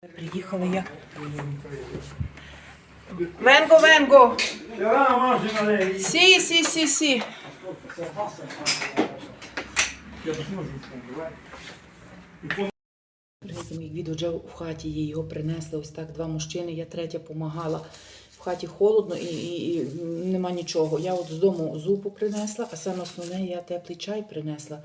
Приїхала я. Венго, венго. Сі, сі, сі, сі. Мій відео вже в хаті їй його принесли. Ось так два мужчини. Я третя помагала. В хаті холодно і, і, і нема нічого. Я от з дому зупу принесла, а саме основне я теплий чай принесла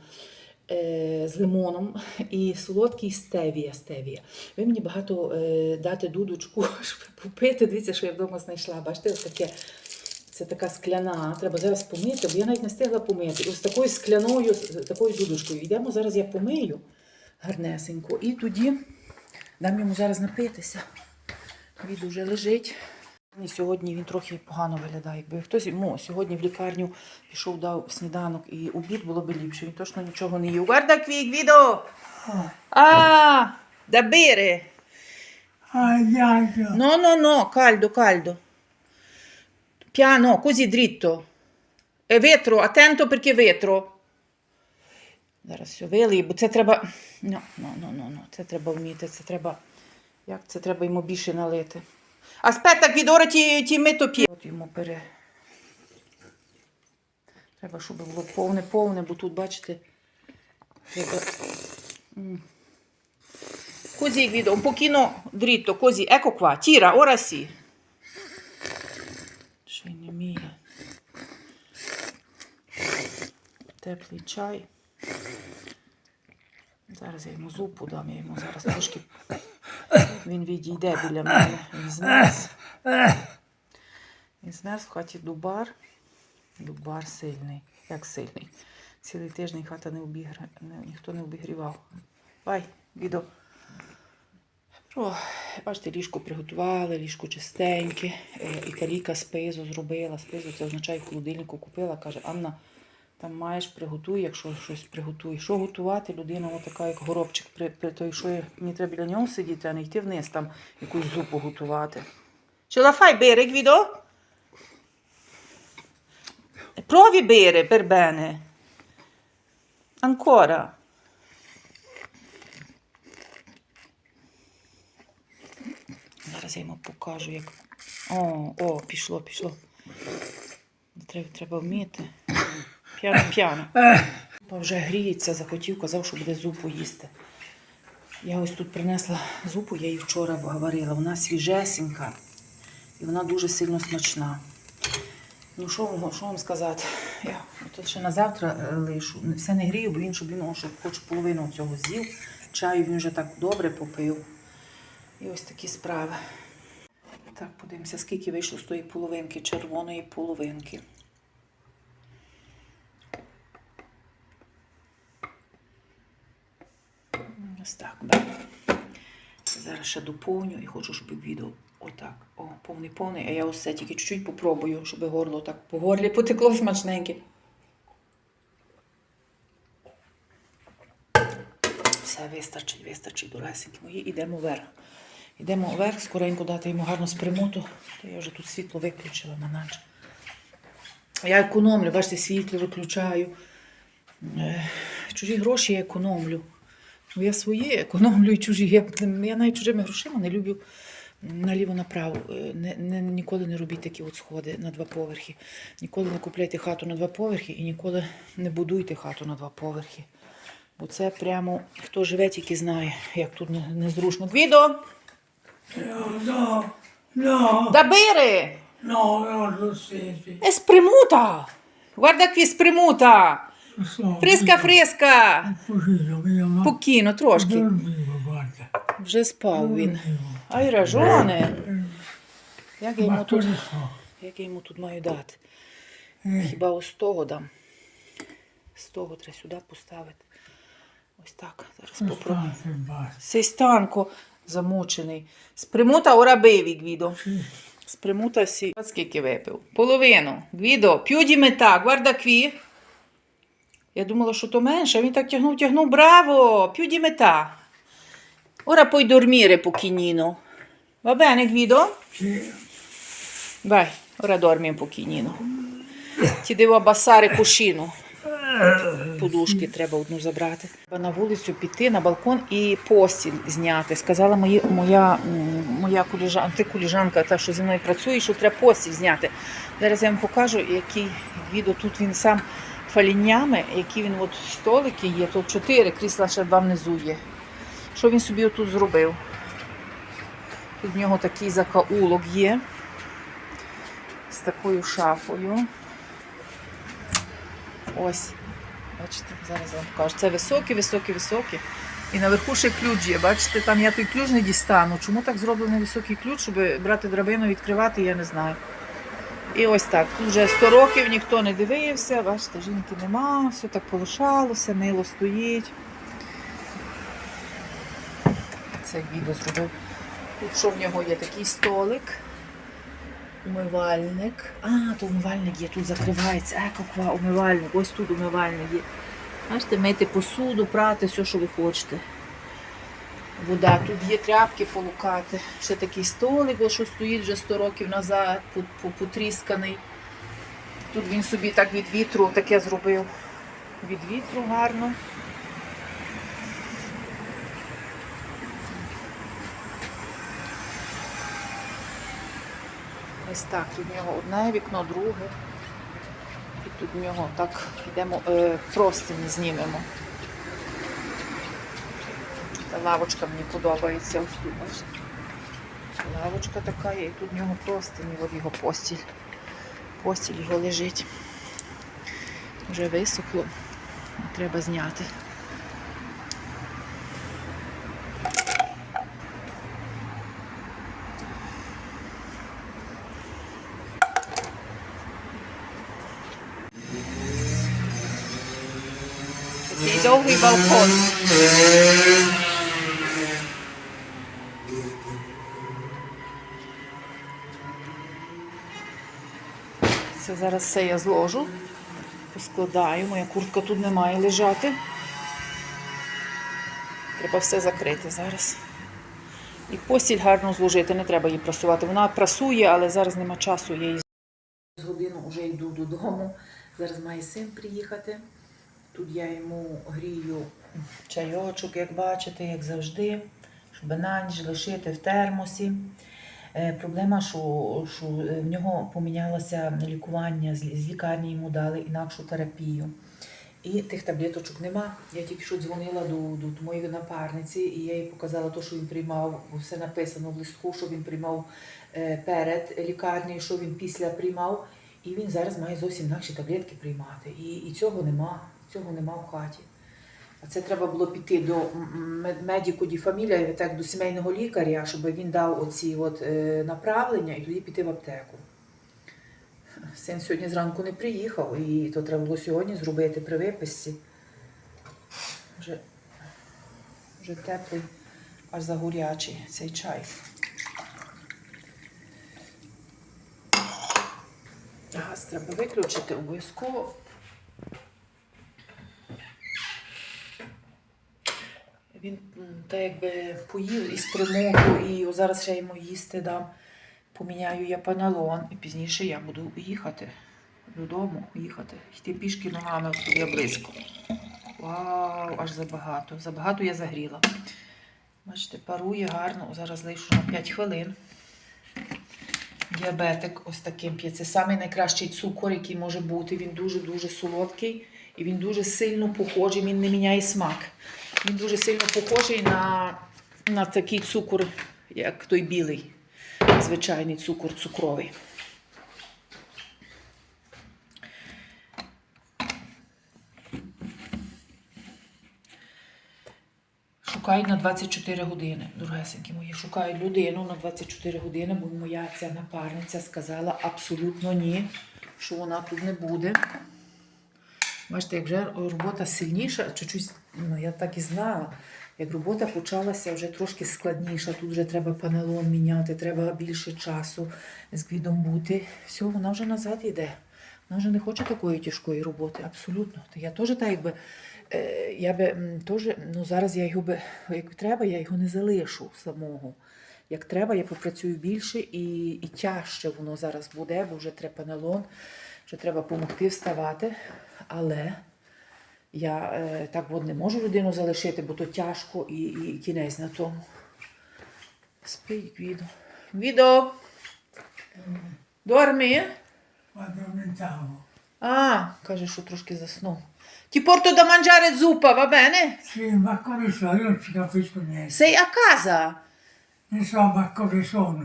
з лимоном і солодкий стевія. стевія. Ви мені багато е, дати дудочку, щоб попити. Дивіться, що я вдома знайшла. Бачите, ось таке. Це така скляна, треба зараз помити, бо я навіть не встигла помити. Ось такою скляною, такою дудочкою. Йдемо зараз я помию гарнесенько. І тоді дам йому зараз напитися. Він вже лежить. І сьогодні він трохи погано виглядає. Якби хтось йому сьогодні в лікарню пішов, дав сніданок і обід було б ліпше. Він точно нічого не їв. Ah, da bere! Ah, yeah, No, no, no, caldo, caldo. Piano, così dritto. È vetro, attento perché vetro. Зараз все вилий, бо це треба. Ну, ну, ну, ну, ну. Це треба вміти, це треба. Як це треба йому більше налити? Аспetta, Гвідора, ті, ті мито п'є. От йому пере. Треба, щоб було повне-повне, бо тут, бачите, треба. Così Guido, un pochino dritto, così. Ecco qua, tira, ora sì. Вміє. Теплий чай. Зараз я йому зупу дам, я йому зараз трошки. Він відійде біля мене. Він змерз. Він змерз в хаті дубар. Дубар сильний. Як сильний? Цілий тиждень хата не обігра... ніхто не обігрівав. Бай, відо. О, бачите, ліжко приготували, ліжко чистеньке. Е, Італійка спизу зробила. Спизу це означає холодильнику купила. Каже, Анна, там маєш приготуй, якщо щось приготуй. Що готувати? Людина отака, як горобчик, при, при той, що я- мені треба біля нього сидіти, а не йти вниз там якусь зупу готувати. Fai bere, Guido? Provi bere per bene. Зараз я йому покажу, як. О, о, пішло, пішло. Треба, треба вміти. П'яно, п'яно. Папа вже гріється, захотів, казав, що буде зупу їсти. Я ось тут принесла зупу, я її вчора варила. Вона свіжесенька і вона дуже сильно смачна. Ну, що, вам- що вам сказати? Я тут ще на завтра е, лишу. Все не грію, бо він, щоб він щоб хоч половину цього з'їв. Чаю він вже так добре попив. І ось такі справи. Так, подивимося, скільки вийшло з тої половинки, червоної половинки. Ось так, да. Зараз ще доповню і хочу, щоб відео отак. О, повний повний. А я ось тільки чуть-чуть попробую, щоб горло так по горлі потекло смачненьке. Все, вистачить, вистачить, доресенькі мої. Ідемо вверх. Йдемо вверх, скоренько дати йому гарну спримуту. То я вже тут світло виключила на ніч. Я економлю, бачите, світло виключаю. Е, Чужі гроші я економлю. Ну, я свої економлю і чужі. Я, я навіть чужими грошима не люблю наліво-направо. Е, Не, не, ніколи не робіть такі от сходи на два поверхи. Ніколи не купляйте хату на два поверхи і ніколи не будуйте хату на два поверхи. Бо це прямо хто живе, тільки знає, як тут не- незручно. Гвідо! no, Да бери! no, no, lo senti. È spremuta! Guarda qui, spremuta! Mia mamma. Покіно, трошки. Вже спав він. Ай, ражоне! Як я йому тут, як я йому тут маю дати? Eh, Хіба ось того дам? З того треба сюди поставити. Ось так. Зараз попробую. stanco, замучений. Спримута ora bevi, Guido. Спримута сі. Скільки випив? Половину. Гвідо, di metà, guarda qui. Я думала, що то менше, він так тягнув, тягнув. Браво! Più di metà. Ora puoi dormire pochino. Va bene, Guido? Sì, Vai, ora dormi un pochino. Ti devo abbassare cuscino. Подушки треба одну забрати. На вулицю піти на балкон і постіль зняти. Сказала мої, моя, моя коліжанка, ти коліжанка, та що зі мною працює, що треба постіль зняти. Зараз я вам покажу, який відео тут він сам фаліннями, які він от столики є, тут чотири крісла ще два внизу є. Що він собі отут зробив? Тут в нього такий закаулок є з такою шафою. Ось. Бачите, зараз вам покажу. Це високі, високі, високі. І наверху ще ключ є. Бачите, там я той ключ не дістану. Чому так зроблений високий ключ, щоб брати драбину, відкривати, я не знаю. І ось так. Тут вже 100 років ніхто не дивився. Бачите, жінки нема, все так полишалося, мило стоїть. Це відео зробив. Тут що в нього є такий столик. Умивальник. А, то умивальник є, тут закривається. А, каква, умивальник. Ось тут умивальник є. Бачите, мити посуду, прати, все, що ви хочете. Вода. Тут є тряпки полукати. Ще такий столик, ось що стоїть вже 100 років назад, по- по- потрісканий. Тут він собі так від вітру таке зробив. Від вітру гарно. Ось так, тут в нього одне вікно, друге. І тут в нього так йдемо, е, простині знімемо. Та лавочка мені подобається ось тут. Бачите? Лавочка така є, і тут в нього простині, от його постіль. Постіль його лежить. Вже висохло. Треба зняти. Довгий балкон. Зараз все я зложу, поскладаю. Моя куртка тут не має лежати. Треба все закрити зараз. І постіль гарно зложити, не треба її прасувати. Вона прасує, але зараз нема часу, я її з годину вже йду додому. Зараз має син приїхати. Тут я йому грію чайочок, як бачите, як завжди, щоб на ніч лишити в термосі. Е, Проблема, що, що е, в нього помінялося лікування, з лікарні йому дали інакшу терапію. І тих таблеточок нема. Я тільки що дзвонила до, до моєї напарниці, і я їй показала те, що він приймав, все написано в листку, що він приймав е, перед лікарнею, що він після приймав. І він зараз має зовсім інакші таблетки приймати. І, і цього нема, цього нема в хаті. Це треба було піти до медику ді фамілія, так до сімейного лікаря, щоб він дав оці от, е, направлення і тоді піти в аптеку. Син сьогодні зранку не приїхав, і то треба було сьогодні зробити при виписці. Вже, вже теплий, аж загорячий цей чай. Газ треба виключити обов'язково. Він так якби поїв із примогу, і зараз ще йому їсти дам. Поміняю я паналон, і пізніше я буду їхати додому, їхати. Йти пішки ногами тут я близько. Вау, аж забагато. Забагато я загріла. Бачите, парує гарно. Зараз лишу на 5 хвилин. Діабетик ось таким п'є. Це самий найкращий цукор, який може бути. Він дуже-дуже солодкий і він дуже сильно похожий, він не міняє смак. Він дуже сильно похожий на, на такий цукор, як той білий, звичайний цукор цукровий. Шукають на 24 години, дорогесенькі мої. Шукають людину на 24 години, бо моя ця напарниця сказала абсолютно ні, що вона тут не буде. Бачите, як вже робота сильніша, чуть-чуть, ну я так і знала. Як робота почалася вже трошки складніша, тут вже треба панелон міняти, треба більше часу з гвідом бути. Все, вона вже назад йде. Вона вже не хоче такої тяжкої роботи, абсолютно. Я теж так якби. е, Я би теж, ну зараз я його би, як треба, я його не залишу самого. Як треба, я попрацюю більше і, і тяжче воно зараз буде, бо вже треба панелон, вже треба допомогти вставати. Але Я е, так от не можу людину залишити, бо то тяжко і, і кінець на тому. Спить Гвідо. Гвідо! Addormentavo. А, каже, що трошки заснув. Ti porto da mangiare zuppa, va bene? Sì, ma come so? Io non ci capisco niente. Sei a casa? Non so, ma come sono?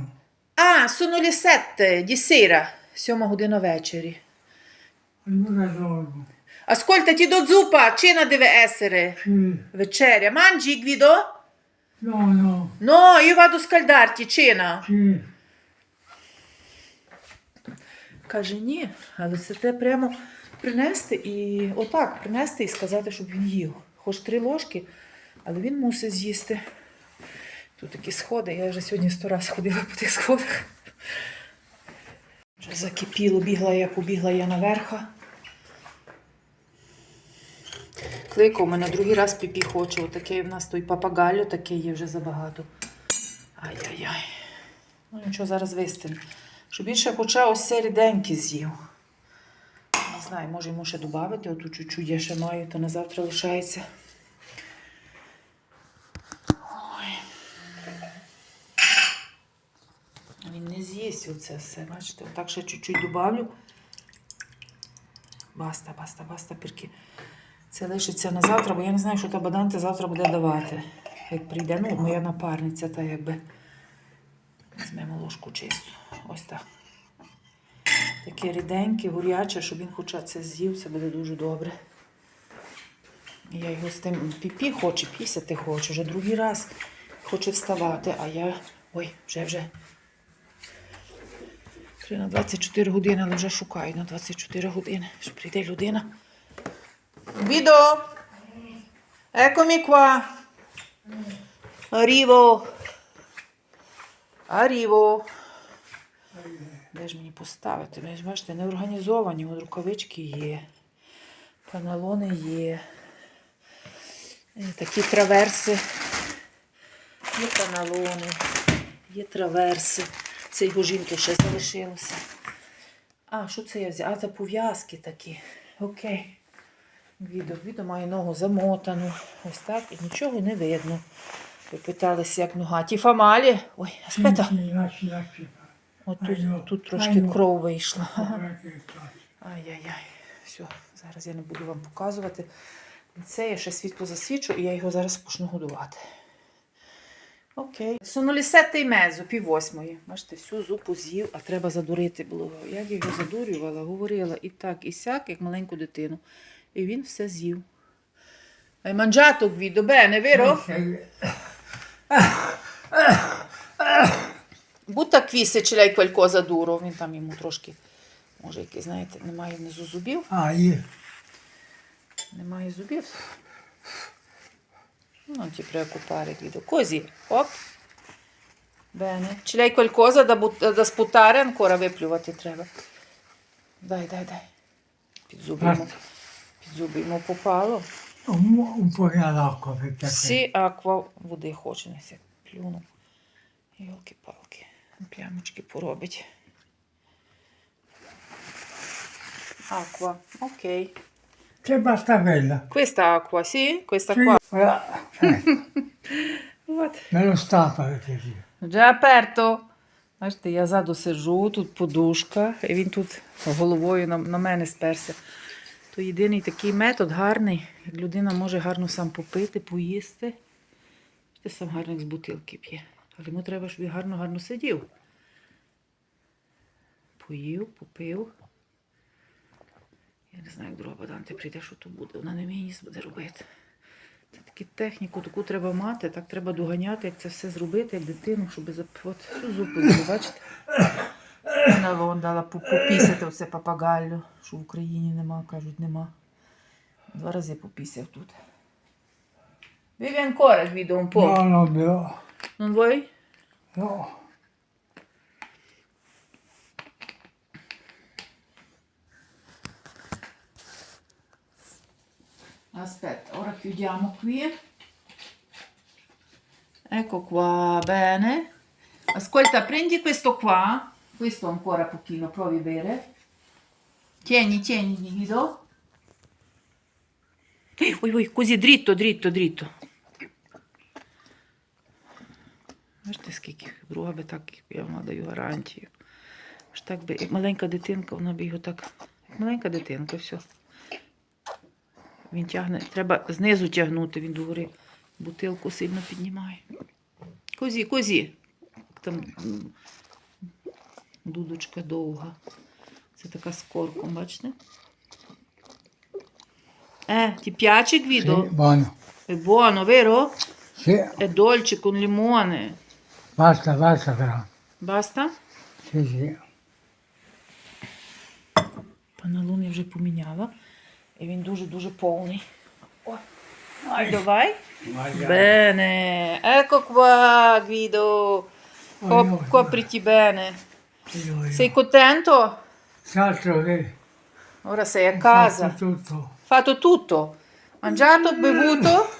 Ah, sono le sette di sera, сьома година вечері. Allora dormo. Ascolta, ti do zuppa, cena deve essere. Sì. Вечеря. Mangi, Guido? No, no. No, io vado a scaldarti, cena. Sì. Каже, ні, але це те прямо принести і отак принести і сказати, щоб він їв. Хоч три ложки, але він мусить з'їсти. Тут такі сходи, я вже сьогодні сто раз ходила по тих сходах. Вже закипіло, бігла я, побігла я наверха. Кликав мене другий раз піпі хоче. Отакий в нас той папагальо, такий є вже забагато. Ай-яй-яй. Ну нічого, зараз вистину. Щоб ще хоча ось цей ріденький з'їв. Не знаю, може йому ще додати, оту чуть-чуть я ще маю, то на завтра лишається. Він не з'їсть оце все, бачите, отак ще чуть-чуть добавлю. Баста, баста, баста, пірки. Це лишиться на завтра, бо я не знаю, що та баданта завтра буде давати. Як прийде, ну, моя напарниця, та якби. Візьмемо ложку чисту. Ось так. Таке ріденьке, гуряче, щоб він хоча це з'їв, це буде дуже добре. Я його з тим піпі хоче, пісяти хоче, вже другий раз хоче вставати, а я. Ой, вже вже. Три на 24 години, але вже шукаю на 24 години, що прийде людина. Відо! Eccomi qua. Arrivo. Arrivo. Де ж мені поставити? Ви ж бачите, не організовані. От рукавички є. Паналони є. Такі траверси. Є паналони, є траверси. Це його жінки ще залишилося. А, що це я взяла? А, це пов'язки такі. Окей. Відео, відео має ногу замотану. Ось так, і нічого не видно. Ви питалися, як нога. Ті фамалі. Ой, аспета. От тут, ну, тут трошки ну. кров вийшла. Ай-яй-яй. Все, зараз я не буду вам показувати. Це я ще світло засвічу, і я його зараз почну годувати. Окей. Sette e пів восьмої. Бачите, всю зупу з'їв, а треба задурити було. Як я його задурювала, говорила і так, і сяк, як маленьку дитину. І він все з'їв. Hai mangiato Guido? Bene, vero? Qui se ce l'hai qualcosa duro. Він там йому трошки, може, який, знаєте, немає внизу зубів. Ah, io. Немає зубів. Non ti preoccupare, Guido. Così, op. Bene. Ce l'hai qualcosa da, but- da sputare ancora? Виплювати треба. Дай, дай, дай. Під зуби йому попало. Un, po' perché Всі аква води хоче, не сяк плюнув. Йолки-палки. Плямочки поробить. Аква, окей. C'è basta quella. Questa acqua, sì? Questa qua. quella- eh, От. me lo stappa perché sì. Вже аперто. Бачите, я ззаду сиджу, тут подушка, і він тут головою на, на мене сперся. То єдиний такий метод гарний, як людина може гарно сам попити, поїсти. Ти сам гарно з бутилки п'є. Але йому треба, щоб він гарно-гарно сидів. Поїв, попив. Я не знаю, як друга бадан, ти прийде, що то буде. Вона не вміє ніс буде робити. Це таку техніку, таку треба мати, так треба доганяти, як це все зробити, як дитину, щоб зап... От зупу бачите? Вона вон дала по- попісяти оце папагаллю, що в Україні нема, кажуть, нема. Два рази попісяв тут. Vivi ancora Guido un po'? No, no, no. Non vuoi? no. Aspetta, ora chiudiamo qui. Ecco qua, bene. Ascolta, prendi questo qua. Questo ancora pochino, provi a bere. Tieni, tieni, Guido. Ой, ой, козі, дрітто, дрітто, дрітто. Бачите, скільки? Друга би так, я вам даю гарантію. Ж так би, як маленька дитинка, вона би його так. Як маленька дитинка, все. Він тягне, треба знизу тягнути, він догори бутилку сильно піднімає. Козі, козі. Там дудочка довга. Це така з корком, бачите? Е, ti piace Sì, buono. È buono, vero? Sì, È dolce con limone. basta, basta però. Basta? Sì, sì. Паналун я вже поміняла. І він дуже-дуже повний. О, ай, давай. Bene. Ecco qua, Guido. Copriti bene. Io, io. Sei contento? L'altro che Ora sei a casa. fatto tutto. Fatto tutto. Mangiato, bevuto.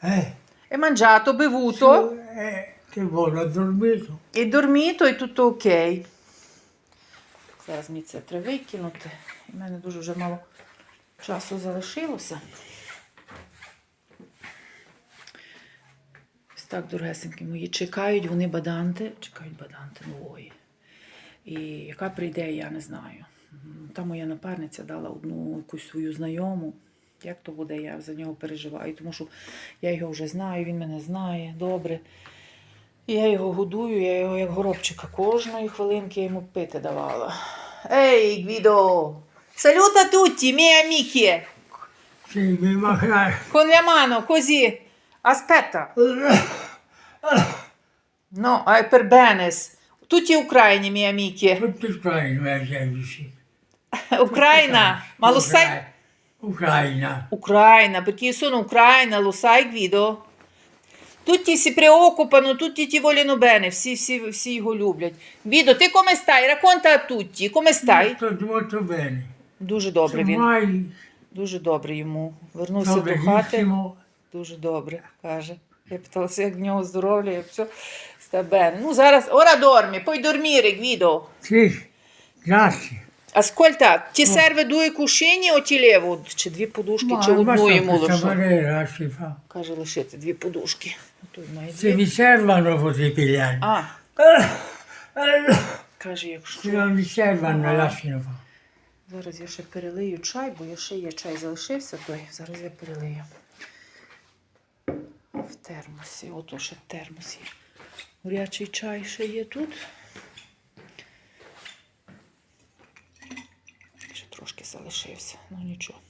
Eh, E mangiato, bevuto. eh, che vuole, ho dormito. І dormito, і tutto ok. Зараз мені це треба викинути. У мене дуже вже мало часу залишилося. Ось так, дорогесенькі мої, чекають вони баданти, чекають баданти нової. І яка прийде, я не знаю. М, Та моя напарниця дала одну якусь свою знайому. Як то буде, я за нього переживаю, тому що я його вже знаю, він мене знає добре. Я його годую, я його як горобчика кожної хвилинки йому пити давала. Ей, Гвідо! Салюта tutti, miei amici! Sì, mi manca. Con la Tutti ucraini, miei amici. Tutti ucraini, miei amici. Ucraina, ma lo sai? Ucraina. Ucraina, perché io sono ucraina, lo sai Guido? Tutti si preoccupano, tutti ti vogliono bene, всі, всі, всі його люблять. Guido, ти come stai? Racconta a tutti, come stai? Molto, molto bene. Дуже добре він. Mai Дуже добре йому. Вернувся sto до хати. benissimo. Дуже добре, каже. Я питалася, як в нього здоров'я, як все sta bene. Ну зараз, ora dormi, puoi dormire, Guido. Sì, grazie. Ascolta, ti serve due cuscini o ti levo? Чи дві подушки, чи одну йому лише? Каже, лишити дві подушки. Той має Se дві. vi servono così pigliare. А, каже, якщо. Non vi servono, lasciano fare. Зараз я ще перелию чай, бо я ще є чай залишився той. Зараз я перелию. В термосі. Ото ще термос є. Горячий чай ще є тут. Ще трошки залишився. Ну нічого.